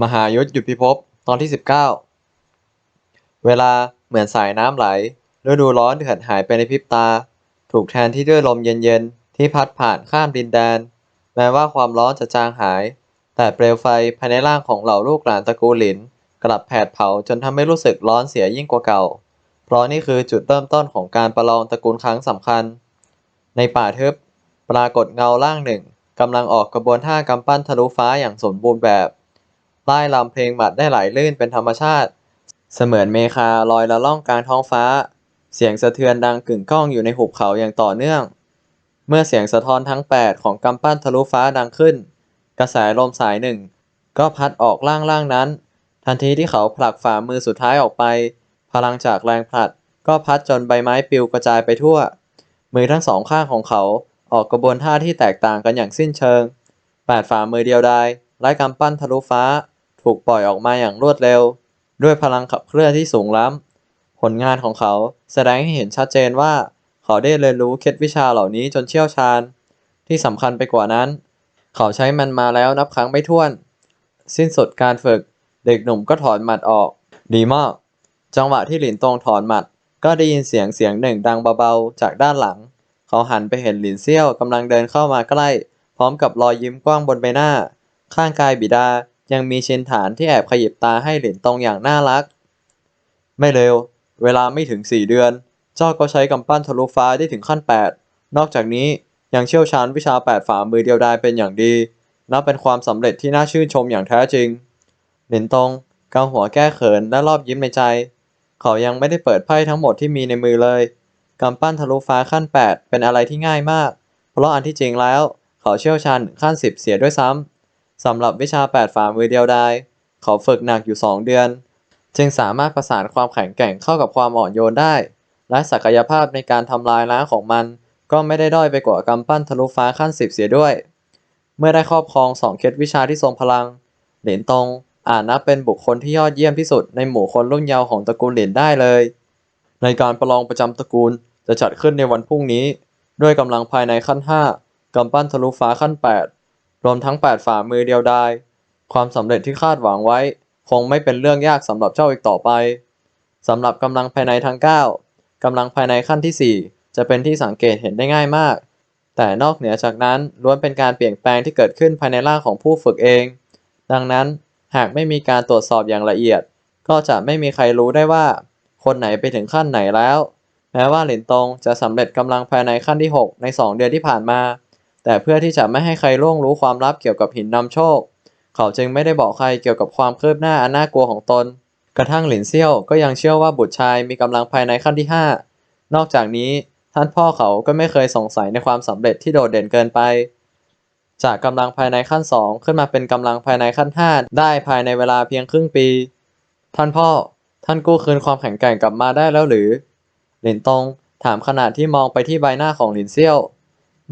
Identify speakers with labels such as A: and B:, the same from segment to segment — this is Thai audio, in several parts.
A: มหายุทธหยุดพิภพตอนที่สิบเก้าเวลาเหมือนสายน้ำไหลฤดูร้อนเดือดหายไปในพริบตา ถูกแทนที่ด้วยลมเย็นๆ ที่พัดผ่านข้ามดินแดน แม้ว่าความร้อนจะจางหาย แต่เปลวไฟภายในร่างของเหล่าลูกหลานตระกูลหลิน กลับแผดเผาจนทำให้รู้สึกร้อนเสียยิ่งกว่าเก่า เพราะนี่คือจุดเริ่มต้นของการประลองตระกูลครั้งสำคัญ ในป่าทึบ ปรากฏเงาร่างหนึ่งกำลังออกกระบวนท่ากำปั้นทะลุฟ้าอย่างสมบูรณ์แบบ ไล่ลำเพลงหมัดได้ไหลลื่นเป็นธรรมชาติ เสมือนเมฆาลอยละล่องกลางท้องฟ้า เสียงสะเทือนดังกึ่งก้องอยู่ในหุบเขาอย่างต่อเนื่อง เมื่อเสียงสะท้อนทั้ง 8 ของกำปั้นทะลุฟ้าดังขึ้น กระแสลมสายหนึ่ง ก็พัดออกล่างล่างนั้น ทันทีที่เขาผลักฝ่ามือสุดท้ายออกไป พลังจากแรงผลัด ก็พัดจนใบไม้ปลิวกระจายไปทั่ว มือทั้งสองข้างของเขาออกกระบวนท่าที่แตกต่างกันอย่างสิ้นเชิงแปดฝ่ามือเดียวดายไร้กำปั้นทะลุฟ้า ถูกปล่อยออกมาอย่างรวดเร็ว ด้วยพลังขับเคลื่อนที่สูงล้ำ ผลงานของเขาแสดงให้เห็นชัดเจนว่า เขาได้เรียนรู้เคล็ดวิชาเหล่านี้จนเชี่ยวชาญ ที่สำคัญไปกว่านั้น เขาใช้มันมาแล้วนับครั้งไม่ถ้วน สิ้นสุดการฝึก เด็กหนุ่มก็ถอนหมัดออก ดีมาก จังหวะที่หลินตงถอนหมัด ก็ได้ยินเสียงเสียงหนึ่งดังเบาๆจากด้านหลัง เขาหันไปเห็นหลินเซี่ยวกำลังเดินเข้ามาใกล้ พร้อมกับรอยยิ้มกว้างบนใบหน้า ข้างกายบิดา ยังมีเชนฐานที่แอบขยิบตาให้เหลินตองอย่างน่ารัก ไม่เร็ว เวลาไม่ถึงสี่เดือน เจ้าก็ใช้กำปั้นทะลุฟ้าได้ถึงขั้นแปดนอกจากนี้ยังเชี่ยวชาญวิชาแปดฝ่ามือเดียวดายเป็นอย่างดี นับเป็นความสำเร็จที่น่าชื่นชมอย่างแท้จริง เหลินตงเกาหัวแก้เขินและรอบยิ้มในใจ เขายังไม่ได้เปิดไพ่ทั้งหมดที่มีในมือเลยกำปั้นทะลุฟ้าขั้น 8 เป็นอะไรที่ง่ายมาก เพราะอันที่จริงแล้ว เขาเชี่ยวชาญขั้น 10 เสียด้วยซ้ำ สำหรับวิชา 8 ฝ่ามือเดียวดายเขาฝึกหนักอยู่ 2 เดือน จึงสามารถประสานความแข็งแกร่งเข้ากับความอ่อนโยนได้ และศักยภาพในการทำลายล้างของมัน ก็ไม่ได้ด้อยไปกว่ากำปั้นทะลุฟ้าขั้น 10 เสียด้วย เมื่อได้ครอบครองสองเคล็ดวิชาที่ทรงพลัง เหรียญตงอาจนับเป็นบุคคลที่ยอดเยี่ยมที่สุดในหมู่คนรุ่นเยาว์ของตระกูลเหรียญได้เลย ในการประลองประจำตระกูลจะจัดขึ้นในวันพรุ่งนี้ ด้วยกำลังภายในขั้น 5กำปั้นทะลุฟ้าขั้น 8 รวมทั้ง8ฝ่ามือเดียวดาย ความสำเร็จที่คาดหวังไว้ คงไม่เป็นเรื่องยากสำหรับเจ้าอีกต่อไปสำหรับกำลังภายในทั้ง 9กำลังภายในขั้นที่ 4 จะเป็นที่สังเกตเห็นได้ง่ายมาก แต่นอกเหนือจากนั้นล้วนเป็นการเปลี่ยนแปลงที่เกิดขึ้นภายในร่างของผู้ฝึกเอง ดังนั้นหากไม่มีการตรวจสอบอย่างละเอียด ก็จะไม่มีใครรู้ได้ว่า คนไหนไปถึงขั้นไหนแล้ว แม้ว่าหลินตงจะสำเร็จกำลังภายในขั้นที่ 6 ใน 2 เดือนที่ผ่านมา แต่เพื่อที่จะไม่ให้ใครล่วงรู้ความลับเกี่ยวกับหินนำโชค เขาจึงไม่ได้บอกใครเกี่ยวกับความคืบหน้าอันน่ากลัวของตน กระทั่งหลินเซี่ยวก็ยังเชื่อว่าบุตรชายมีกำลังภายในขั้นที่ 5 นอกจากนี้ท่านพ่อเขาก็ไม่เคยสงสัยในความสำเร็จที่โดดเด่นเกินไป จากกำลังภายในขั้น 2 ขึ้นมาเป็นกำลังภายในขั้น 5 ได้ภายในเวลาเพียงครึ่งปี ท่านพ่อท่านกู้คืนความแข็งแกร่งกลับมาได้แล้วหรือ หลินตงถามขณะที่มองไปที่ใบหน้าของหลินเซี่ยว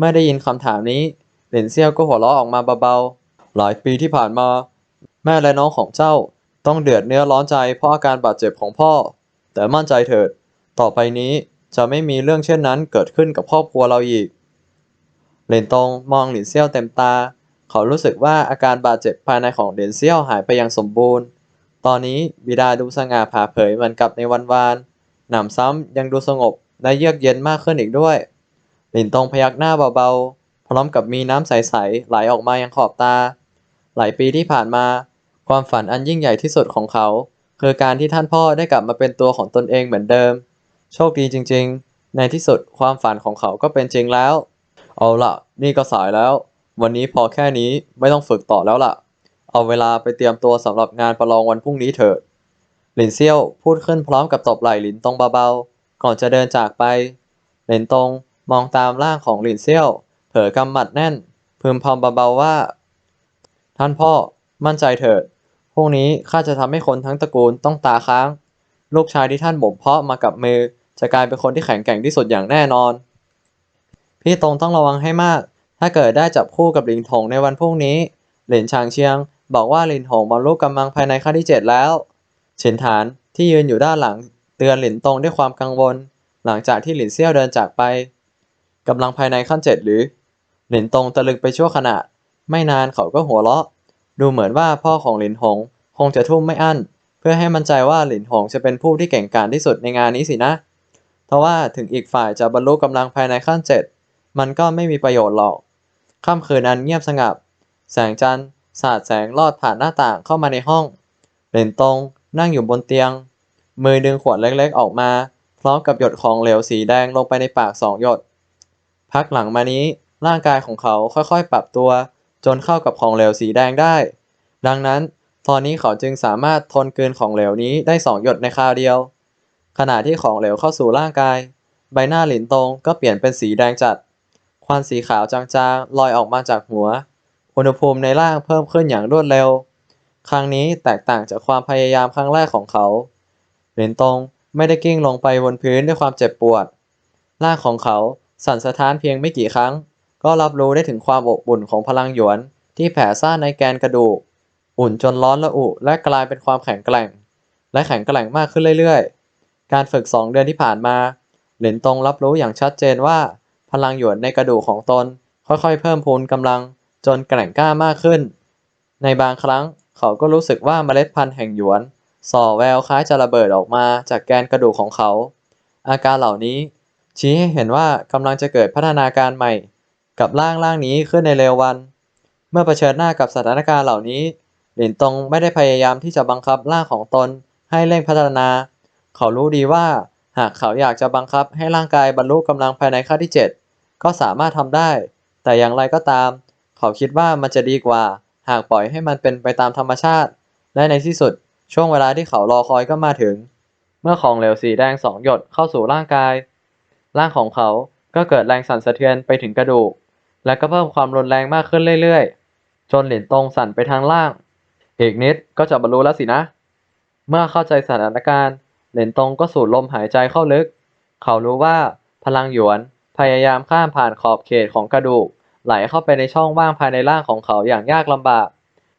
A: เมื่อได้ยินคำถามนี้หลินเซี่ยวก็หัวเราะออกมาเบาๆ หลายปีที่ผ่านมา แม่และน้องของเจ้าต้องเดือดเนื้อร้อนใจเพราะอาการบาดเจ็บของพ่อ แต่มั่นใจเถิด ต่อไปนี้จะไม่มีเรื่องเช่นนั้นเกิดขึ้นกับครอบครัวเราอีก เหรนตงมองหลินเซี่ยวเต็มตา เขารู้สึกว่าอาการบาดเจ็บภายในของเหรนเซี่ยวหายไปอย่างสมบูรณ์ ตอนนี้บิดาดูสง่าผ่าเผยเหมือนกับในวันวาน หนำซ้ำยังดูสงบและเยือกเย็นมากขึ้นอีกด้วย หลินตงพยักหน้าเบาๆ พร้อมกับมีน้ำใสๆไหลออกมายังขอบตา หลายปีที่ผ่านมา ความฝันอันยิ่งใหญ่ที่สุดของเขา คือการที่ท่านพ่อได้กลับมาเป็นตัวของตนเองเหมือนเดิม โชคดีจริงๆ ในที่สุดความฝันของเขาก็เป็นจริงแล้ว เอาล่ะนี่ก็สายแล้ว วันนี้พอแค่นี้ไม่ต้องฝึกต่อแล้วล่ะ เอาเวลาไปเตรียมตัวสำหรับงานประลองวันพรุ่งนี้เถิดหลินเซี่ยวพูดขึ้นพร้อมกับตบไหล่หลินตงเบาๆ ก่อนจะเดินจากไป หลินตง มองตามร่างของหลินเซี่ยว เผลอกำหมัดแน่น พึมพำเบาๆว่า ท่านพ่อมั่นใจเถิดพรุ่งนี้ข้าจะทำให้คนทั้งตระกูลต้องตาค้าง ลูกชายที่ท่านบ่มเพาะมากับมือ จะกลายเป็นคนที่แข็งแกร่งที่สุดอย่างแน่นอน พี่ตรงต้องระวังให้มาก ถ้าเกิดได้จับคู่กับหลินถงในวันพรุ่งนี้ หลินชางเชียง บอกว่าหลินถงบรรลุกำลังภายในขั้นที่เจ็ดแล้ว เฉินฐานที่ยืนอยู่ด้านหลัง เตือนหลินตรงด้วยความกังวล หลังจากที่หลินเซี่ยวเดินจากไป กำลังภายในขั้นเจ็ดหรือ หลินตงตะลึงไปชั่วขณะ ไม่นานเขาก็หัวเราะ ดูเหมือนว่าพ่อของหลินหง คงจะทุ่มไม่อั้น เพื่อให้มั่นใจว่าหลินหงจะเป็นผู้ที่เก่งกาจที่สุดในงานนี้สินะทว่าถึงอีกฝ่ายจะบรรลุกำลังภายในขั้นเจ็ดมันก็ไม่มีประโยชน์หรอก ค่ำคืนนั้นเงียบสงับแสงจันทร์สาดแสงลอดผ่านหน้าต่างเข้ามาในห้อง เหรนตงนั่งอยู่บนเตียง มือดึงขวดเล็กๆออกมา พร้อมกับหยดของเหลวสีแดงลงไปในปากสองหยด พักหลังมานี้ร่างกายของเขาค่อยๆ ปรับตัว จนเข้ากับของเหลวสีแดงได้ ดังนั้นตอนนี้เขาจึงสามารถทนกลืนของเหลวนี้ได้สองหยดในคราวเดียว ขณะที่ของเหลวเข้าสู่ร่างกาย ใบหน้าหลินตงก็เปลี่ยนเป็นสีแดงจัด ควันสีขาวจางๆลอยออกมาจากหัว อุณหภูมิในร่างเพิ่มขึ้นอย่างรวดเร็ว ครั้งนี้แตกต่างจากความพยายามครั้งแรกของเขาหรียญตงไม่ได้กิ้งลงไปบนพื้นด้วยความเจ็บปวด ร่างของเขา สั่นสะท้านเพียงไม่กี่ครั้ง ก็รับรู้ได้ถึงความอบอุ่นของพลังหยวน ที่แผ่ซ่านในแกนกระดูก อุ่นจนร้อนระอุและกลายเป็นความแข็งแกร่ง และแข็งแกร่งมากขึ้นเรื่อยๆ การฝึกสองเดือนที่ผ่านมา เหรียญตงรับรู้อย่างชัดเจนว่า พลังหยวนในกระดูกของตน ค่อยๆ เพิ่มพูนกำลังจนแกร่งกล้ามากขึ้น ในบางครั้งเขาก็รู้สึกว่าเมล็ดพันธุ์แห่งหยวนส่อแววคล้ายจะระเบิดออกมาจากแกนกระดูกของเขา อาการเหล่านี้ ชี้ให้เห็นว่ากำลังจะเกิดพัฒนาการใหม่ กับร่างร่างนี้ขึ้นในเร็ววัน เมื่อเผชิญหน้ากับสถานการณ์เหล่านี้ หลินตงไม่ได้พยายามที่จะบังคับร่างของตนให้เร่งพัฒนา เขารู้ดีว่าหากเขาอยากจะบังคับให้ร่างกายบรรลุกำลังภายในขั้นที่ 7 ก็สามารถทำได้ แต่อย่างไรก็ตาม เขาคิดว่ามันจะดีกว่า หากปล่อยให้มันเป็นไปตามธรรมชาติ และในที่สุด ช่วงเวลาที่เขารอคอยก็มาถึง เมื่อของเหลวสีแดงสองหยดเข้าสู่ร่างกาย ร่างของเขาก็เกิดแรงสั่นสะเทือนไปถึงกระดูก และก็เพิ่มความรุนแรงมากขึ้นเรื่อยๆ จนหลินตงสั่นไปทางล่าง อีกนิดก็จะบรรลุแล้วสินะ เมื่อเข้าใจสถานการณ์ หลินตงก็สูดลมหายใจเข้าลึก เขารู้ว่าพลังหยวนพยายามข้ามผ่านขอบเขตของกระดูก ไหลเข้าไปในช่องว่างภายในร่างของเขาอย่างยากลำบาก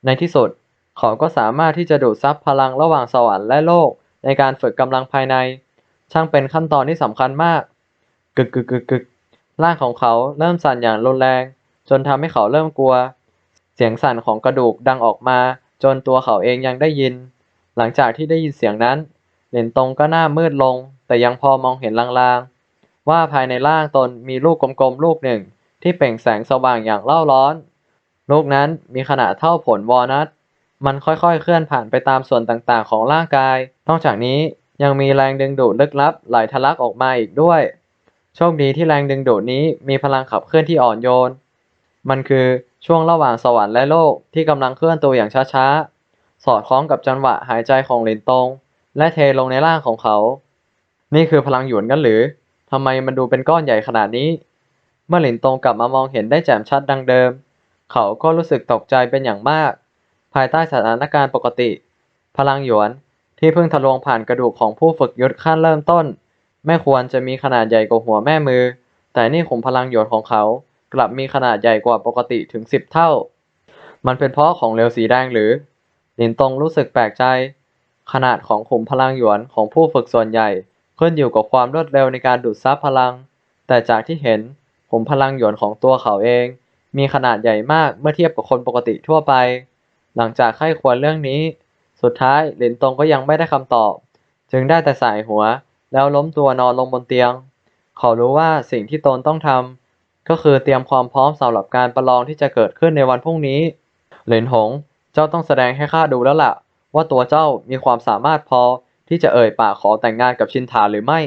A: ในที่สุด เขาก็สามารถที่จะดูดซับพลังระหว่างสวรรค์และโลก ในการฝึกกำลังภายใน ช่างเป็นขั้นตอนที่สำคัญมาก กึกกึกกึกกึกร่างของเขาเริ่มสั่นอย่างรุนแรง จนทำให้เขาเริ่มกลัว เสียงสั่นของกระดูกดังออกมา จนตัวเขาเองยังได้ยิน หลังจากที่ได้ยินเสียงนั้น เหรียญตงก็หน้ามืดลง แต่ยังพอมองเห็นลางๆ ว่าภายในร่างตนมีลูกกลมๆลูกหนึ่ง ที่เปล่งแสงสว่างอย่างเล่าร้อน ลูกนั้นมีขนาดเท่าผลวอลนัทมันค่อยๆ เคลื่อนผ่านไปตามส่วนต่างๆ ของร่างกาย นอกจากนี้ยังมีแรงดึงดูดลึกลับไหลทะลักออกมาอีกด้วย โชคดีที่แรงดึงดูดนี้มีพลังขับเคลื่อนที่อ่อนโยน มันคือช่วงระหว่างสวรรค์และโลกที่กำลังเคลื่อนตัวอย่างช้าๆ สอดคล้องกับจังหวะหายใจของหลินตง และเทลงในร่างของเขา นี่คือพลังหยวนกันหรือทำไมมันดูเป็นก้อนใหญ่ขนาดนี้ เมื่อหลินตงกลับมามองเห็นได้แจ่มชัดดังเดิม เขาก็รู้สึกตกใจเป็นอย่างมาก ภายใต้สถานการณ์ปกติ พลังหยวนที่เพิ่งทะลวงผ่านกระดูกของผู้ฝึกยุทธขั้นเริ่มต้น ไม่ควรจะมีขนาดใหญ่กว่าหัวแม่มือ แต่นี่ขุมพลังหยวนของเขา กลับมีขนาดใหญ่กว่าปกติถึงสิบเท่า มันเป็นเพราะของเหลวสีแดงหรือ หลินตงรู้สึกแปลกใจ ขนาดของขุมพลังหยวนของผู้ฝึกส่วนใหญ่ขึ้นอยู่กับความรวดเร็วในการดูดซับพลัง แต่จากที่เห็นขุมพลังหยวนของตัวเขาเอง มีขนาดใหญ่มากเมื่อเทียบกับคนปกติทั่วไป หลังจากไข้ควรเรื่องนี้ สุดท้ายหลินตงก็ยังไม่ได้คำตอบ จึงได้แต่สายหัว แล้วล้มตัวนอนลงบนเตียง เขารู้ว่าสิ่งที่ตนต้องทำก็คือเตรียมความพร้อมสำหรับการประลองที่จะเกิดขึ้นในวันพรุ่งนี้ เหรินหง เจ้าต้องแสดงให้ข้าดูแล้วล่ะ ว่าตัวเจ้ามีความสามารถพอที่จะเอ่ยปากขอแต่งงานกับชินทาหรือไม่